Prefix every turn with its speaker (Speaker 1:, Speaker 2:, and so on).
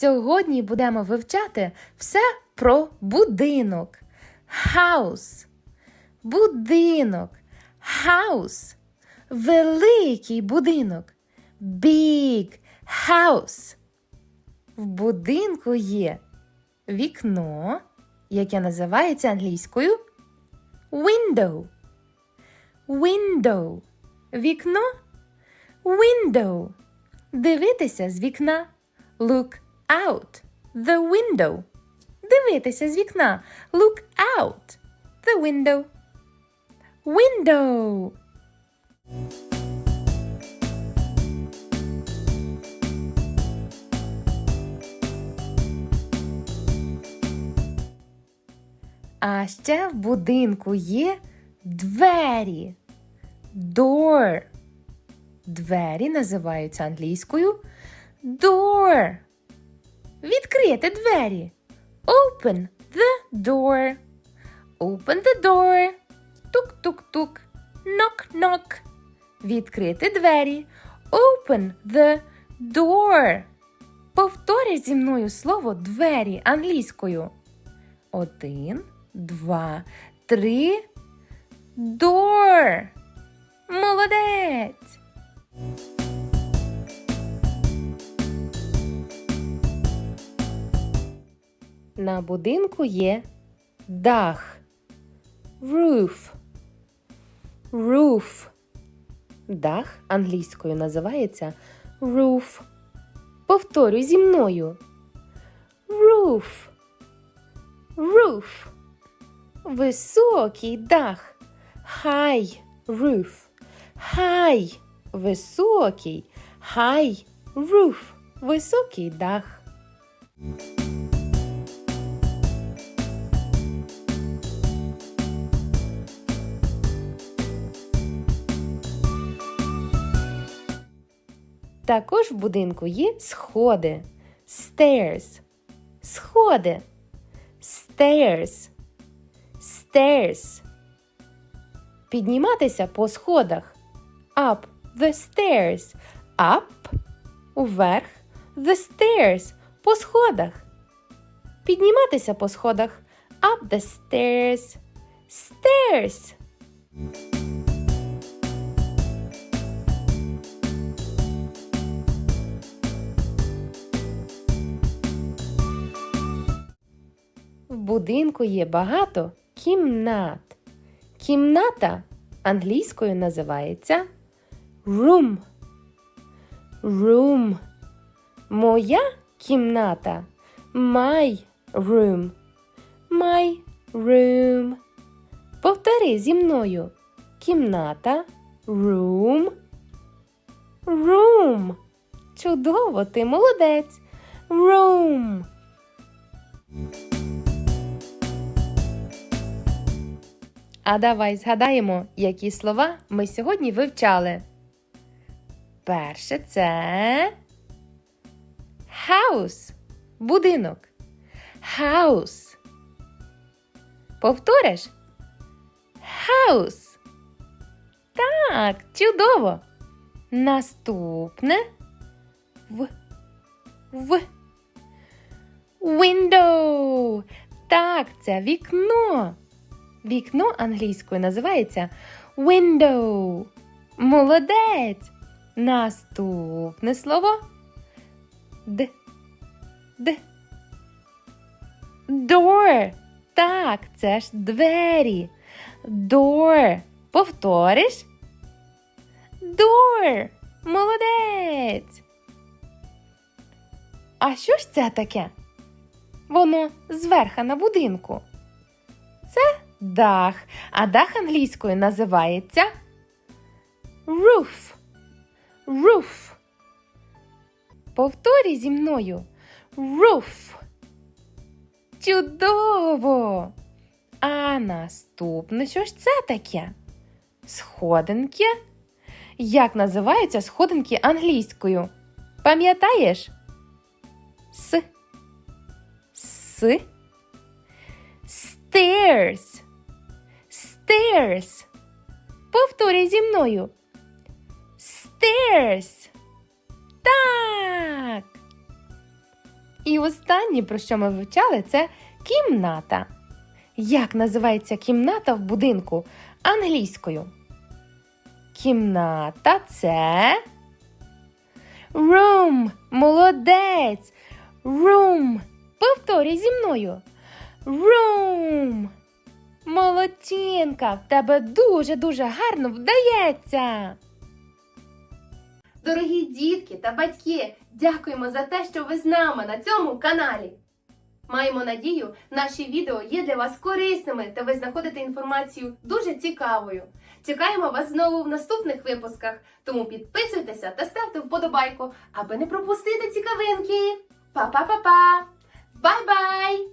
Speaker 1: Сьогодні будемо вивчати все про будинок. House. Будинок. House. Великий будинок. Big house. В будинку є вікно, яке називається англійською window. Window. Вікно. Window. Дивитися з вікна. Look out. The window. Дивитися з вікна. Look out. The window. Window. А ще в будинку є двері. Door. Двері називаються англійською door. Відкрити двері. Open the door. Open the door. Тук-тук-тук. Knock-knock. Відкрити двері. Open the door. Повторюй зі мною слово двері англійською. Один, два, три. Door. Молодець. На будинку є дах. Roof. Roof. Дах англійською називається roof. Повторюй зі мною. Roof. Roof. Високий дах. High roof. High. Високий. High roof. Високий дах. Також в будинку є сходи. Stairs. Сходи. Stairs. Stairs. Підніматися по сходах. Up the stairs. Up. Уверх. The stairs. По сходах. Підніматися по сходах. Up the stairs. Stairs. Будинку є багато кімнат. Кімната англійською називається room. Room. Моя кімната. My room. My room. Повтори зі мною. Кімната. Room. Room. Чудово, ти молодець. Room. А давай згадаємо, які слова ми сьогодні вивчали. Перше це house. Будинок. House. Повториш? House. Так, чудово. Наступне в. В. Window. Так, це вікно. Вікно англійською називається window. Молодець. Наступне слово Д. Д. Door. Так, це ж двері. Door. Повториш? Door. Молодець. А що ж це таке? Воно зверха на будинку. Дах, а дах англійською називається roof. Roof. Повторюй зі мною. Roof. Чудово! А наступне, що ж це таке? Сходинки. Як називаються сходинки англійською? Пам'ятаєш? С. С. Stairs. Stairs. Повторюй зі мною. Stairs. Так. І останнє, про що ми вивчали, це кімната. Як називається кімната в будинку англійською? Кімната це room. Молодець. Room. Повторюй зі мною. Room. Молодчинка, в тебе дуже-дуже гарно вдається. Дорогі дітки та батьки, дякуємо за те, що ви з нами на цьому каналі. Маємо надію, наші відео є для вас корисними та ви знаходите інформацію дуже цікавою. Чекаємо вас знову в наступних випусках, тому підписуйтеся та ставте вподобайку, аби не пропустити цікавинки. Па-па-па-па! Бай-бай!